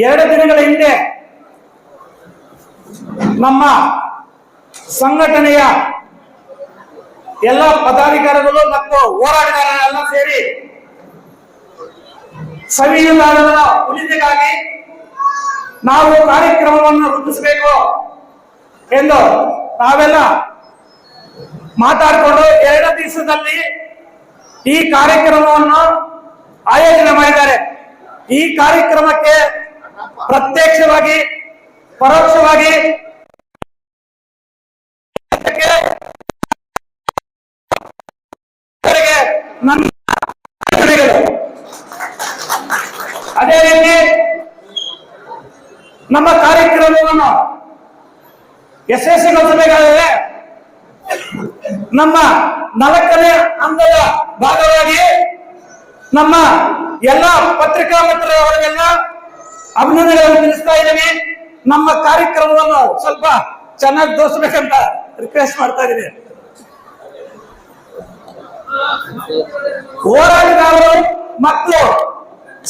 ಎರಡು ದಿನಗಳ ಹಿಂದೆ ನಮ್ಮ ಸಂಘಟನೆಯ ಎಲ್ಲ ಪದಾಧಿಕಾರಿಗಳು ಮತ್ತು ಹೋರಾಟಗಾರರೆಲ್ಲ ಸೇರಿ ಸಂವಿಧಾನದ ಉಳಿದಿಗಾಗಿ ನಾವು ಕಾರ್ಯಕ್ರಮವನ್ನು ರೂಪಿಸಬೇಕು ಎಂದು ನಾವೆಲ್ಲ ಮಾತಾಡಿಕೊಂಡು ಎರಡು ದಿವಸದಲ್ಲಿ ಈ ಕಾರ್ಯಕ್ರಮವನ್ನು ಆಯೋಜನೆ ಮಾಡಿದ್ದಾರೆ. ಈ ಕಾರ್ಯಕ್ರಮಕ್ಕೆ ಪ್ರತ್ಯಕ್ಷವಾಗಿ, ಪರೋಕ್ಷವಾಗಿ. ಅದೇ ರೀತಿ ನಮ್ಮ ಕಾರ್ಯಕ್ರಮವನ್ನು ಯಶಸ್ವಿಗೊಳಿಸಬೇಕಾದರೆ ನಮ್ಮ ನಾಲ್ಕನೇ ಅಂಗದ ಭಾಗವಾಗಿ ನಮ್ಮ ಎಲ್ಲ ಪತ್ರಿಕಾ ಮಿತ್ರರವರಿಗೆಲ್ಲ ಅಭಿನಂದನೆಗಳನ್ನು ತಿಳಿಸ್ತಾ ಇದ್ದೀನಿ. ನಮ್ಮ ಕಾರ್ಯಕ್ರಮವನ್ನು ಸ್ವಲ್ಪ ಚೆನ್ನಾಗಿ ತೋರಿಸ್ಬೇಕಂತ ರಿಕ್ವೆಸ್ಟ್ ಮಾಡ್ತಾ ಇದ್ದೀನಿ. ಹೋರಾಟಗಾರರು ಮತ್ತು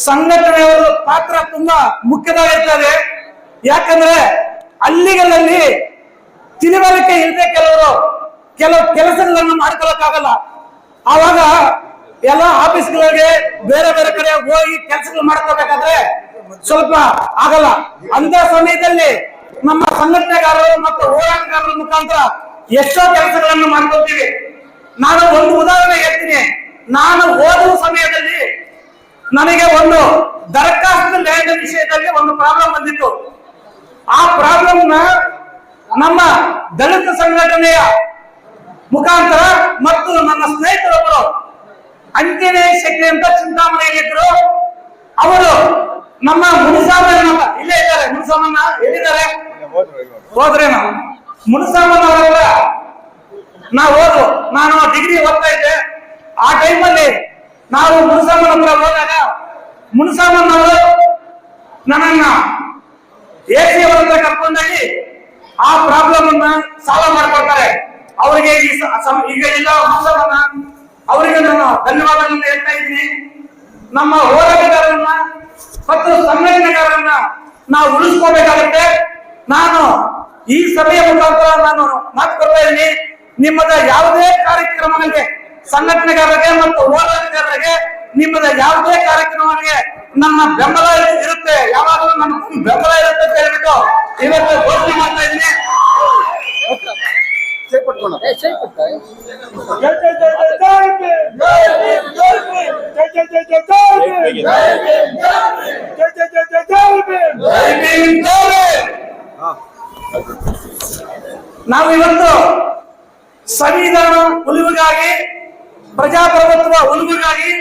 ಸಂಘಟನೆಯವರು ಪಾತ್ರ ತುಂಬಾ ಮುಖ್ಯವಾಗಿರ್ತದೆ. ಯಾಕಂದ್ರೆ ಹಳ್ಳಿಗಳಲ್ಲಿ ತಿಳುವಳಿಕೆ ಇಲ್ಲದೆ ಕೆಲವರು ಕೆಲವು ಕೆಲಸಗಳನ್ನು ಮಾಡ್ಕೊಳಕ್ಕಾಗಲ್ಲ. ಆವಾಗ ಎಲ್ಲ ಆಫೀಸ್ಗಳಿಗೆ ಬೇರೆ ಬೇರೆ ಕಡೆ ಹೋಗಿ ಕೆಲಸಗಳು ಮಾಡ್ಕೋಬೇಕಾದ್ರೆ ಸ್ವಲ್ಪ ಆಗಲ್ಲ. ಅಂತ ಸಮಯದಲ್ಲಿ ನಮ್ಮ ಸಂಘಟನೆಗಾರರು ಮತ್ತು ಹೋರಾಟಗಾರರ ಮುಖಾಂತರ ಎಷ್ಟೋ ಕೆಲಸಗಳನ್ನು ಮಾಡ್ಕೊಳ್ತೀವಿ. ನಾನು ಒಂದು ಉದಾಹರಣೆ ಹೇಳ್ತೀನಿ. ನಾನು ಓದುವ ಸಮಯದಲ್ಲಿ ನನಗೆ ಒಂದು ದರಖಾಸ್ತು ಲ್ಯಾಂಡ್ ವಿಷಯದಲ್ಲಿ ಒಂದು ಪ್ರಾಬ್ಲಮ್ ಬಂದಿತ್ತು. ಆ ಪ್ರಾಬ್ಲಮ್ ನಮ್ಮ ದಲಿತ ಸಂಘಟನೆಯ ಮುಖಾಂತರ ಮತ್ತು ನನ್ನ ಸ್ನೇಹಿತರೊಬ್ಬರು ಅಂಜನೇಯ ಶೆಟ್ಟಿ ಅಂತ ಚಿಂತಾಮಣಿಯಲ್ಲಿದ್ರು. ಅವರು ನಮ್ಮ ಮುನಿಸಾಮನ್ ಇಲ್ಲೇ ಇದ್ದಾರೆ ಮುನಿಸಾಮನ್ನ ಎಲ್ಲಿದ್ದಾರೆ? ಹೋದ್ರೇನು ಮುನಿಸಾಮನ್ ಅವರ ನಾವು ಓದು ನಾನು ಡಿಗ್ರಿ ಓದ್ತಾ ಇದ್ದೆ. ಆ ಟೈಮಲ್ಲಿ ನಾವು ಮುನಿಸಾಮನ್ ಹತ್ರ ಹೋದಾಗ ಮುನಿಸಾಮನ್ ಅವರು ನನ್ನನ್ನ ಎ ಸಿ ಅವರ ಹತ್ರ ಕರ್ಕೊಂಡೋಗಿ ಆ ಪ್ರಾಬ್ಲಮ್ ಅನ್ನ ಸಾಲ್ವ್ ಮಾಡ್ಕೊಡ್ತಾರೆ ಅವರಿಗೆ ಈಗ ಇಲ್ಲ ಮುನಿಸಾಮನ್ನ ಅವರಿಗೆ ನಾನು ಧನ್ಯವಾದಗಳನ್ನು ಹೇಳ್ತಾ ಇದ್ದೀನಿ. ನಮ್ಮ ಹೋರಾಟಗಾರರನ್ನ ಮತ್ತು ಸಂಘಟನೆಗಾರರನ್ನ ನಾವು ಉಳಿಸ್ಕೋಬೇಕಾಗುತ್ತೆ ನಾನು ಈ ಸಭೆಯ ಮುಖಾಂತರ ನಾನು ಮಾತು ಕೊಡ್ತಾ ಇದ್ದೀನಿ ನಿಮ್ಮದ ಯಾವುದೇ ಕಾರ್ಯಕ್ರಮಗಳಿಗೆ ಸಂಘಟನೆಗಾರರಿಗೆ ಮತ್ತು ಹೋರಾಟಗಾರರಿಗೆ ನಿಮ್ಮದ ಯಾವುದೇ ಕಾರ್ಯಕ್ರಮಗಳಿಗೆ ನನ್ನ ಬೆಂಬಲ ಇರುತ್ತೆ ಯಾವಾಗಲೂ ನನ್ನ ಬೆಂಬಲ ಇರುತ್ತೆ ಅಂತ ಹೇಳ್ಬಿಟ್ಟು ಇವತ್ತು ಘೋಷಣೆ ಮಾಡ್ತಾ ಇದ್ದೀನಿ. ಜೈ ಜೈ ಜೈ ಜೈ ಜೈ. ಜೈ ಜೈ ಜೈ ಜೈ ಜೈ. ಜೈ ನಾವು ಇವತ್ತು ಸಂವಿಧಾನ ಉಳಿವಿಗಾಗಿ ಪ್ರಜಾಪ್ರಭುತ್ವ ಉಳಿವಿಗಾಗಿ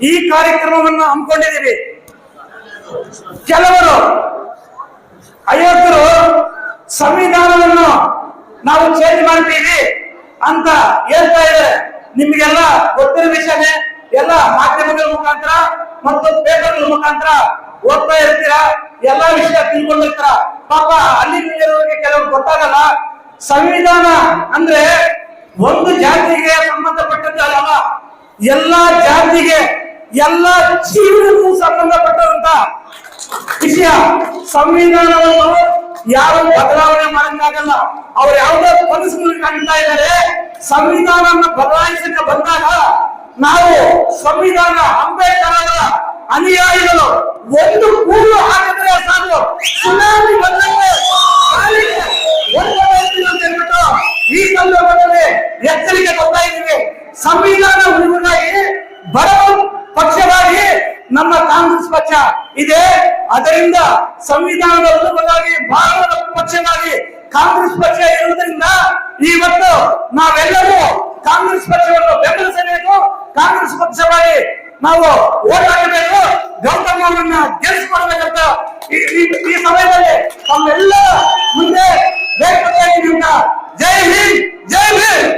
ಈ ಕಾರ್ಯಕ್ರಮವನ್ನು ಹಮ್ಮಿಕೊಂಡಿದ್ದೀವಿ. ಕೆಲವರು ಅಯೋಗ್ಯರು ಸಂವಿಧಾನವನ್ನು ನಾವು ಚೇಂಜ್ ಮಾಡ್ತೀವಿ ಅಂತ ಹೇಳ್ತಾ ಇದ್ದಾರೆ. ನಿಮಗೆಲ್ಲ ಗೊತ್ತಿರೋ ವಿಷಯನೇ ಎಲ್ಲ ಮಾಧ್ಯಮಗಳ ಮುಖಾಂತರ ಮತ್ತು ಪೇಪರ್ ಮುಖಾಂತರ ಓದ್ತಾ ಇರ್ತೀರಾ? ಎಲ್ಲಾ ವಿಷಯ ತಿಳ್ಕೊಂಡಿರ್ತೀರ? ಪಾಪ ಅಲ್ಲಿ ಇರೋರಿಗೆ ಕೆಲವ್ರು ಗೊತ್ತಾಗಲ್ಲ. ಸಂವಿಧಾನ ಅಂದ್ರೆ ಒಂದು ಜಾತಿಗೆ ಸಂಬಂಧಪಟ್ಟದ್ದು ಅಲ್ಲ ಎಲ್ಲಾ ಜಾತಿಗೆ, ಎಲ್ಲ ಜೀವನಕ್ಕೂ ಸಂಬಂಧಪಟ್ಟಂತ ವಿಷಯ. ಸಂವಿಧಾನವನ್ನು ಯಾರು ಬದಲಾವಣೆ ಮಾಡಕ್ಕಾಗಲ್ಲ ಅವ್ರು ಯಾವುದೋ ಕನಸುಗಳು ಕಾಣ್ತಾ ಇದ್ದಾರೆ. ಸಂವಿಧಾನವನ್ನು ಬದಲಾಯಿಸಕ್ಕೆ ಬಂದಾಗ ನಾವು ಸಂವಿಧಾನ ಅಂಬೇಡ್ಕರ್ ಅನುಯಾಯಿಗಳು ಒಂದು ಕೂಡು ಹಾಕಿದ್ರೆ ಸಾಕು. ಸುನಾಮಿ ಬಂದಂತೆ ಈ ಸಂದರ್ಭದಲ್ಲಿ ಎಚ್ಚರಿಕೆ ಕೊಡ್ತಾ ಇದ್ದೀವಿ. ಸಂವಿಧಾನ ಉಳಿವಿಗಾಗಿ ಬಡವ ಪಕ್ಷವಾಗಿ ನಮ್ಮ ಕಾಂಗ್ರೆಸ್ ಪಕ್ಷ ಇದೆ. ಅದರಿಂದ ಸಂವಿಧಾನದ ಉಳಿವಾಗಿ ಭಾರತದ ಪಕ್ಷವಾಗಿ ಕಾಂಗ್ರೆಸ್ ಪಕ್ಷ ಇರುವುದರಿಂದ ಇವತ್ತು ನಾವೆಲ್ಲರೂ ಕಾಂಗ್ರೆಸ್ ಪಕ್ಷವನ್ನು ಬೆಂಬಲಿಸಬೇಕು. ಕಾಂಗ್ರೆಸ್ ಪಕ್ಷವಾಗಿ ನಾವು ಓಡಾಡಬೇಕು ಗೌತಮ್ ಅವರನ್ನ ಗೆಲ್ಲಿಸಿಕೊಡ್ಬೇಕಂತ ಈ- ಸಮಯದಲ್ಲಿ ತಮ್ಮೆಲ್ಲ ಮುಂದೆ. ಜೈ ಹಿಂದ್, ಜೈ ಭೀಮ್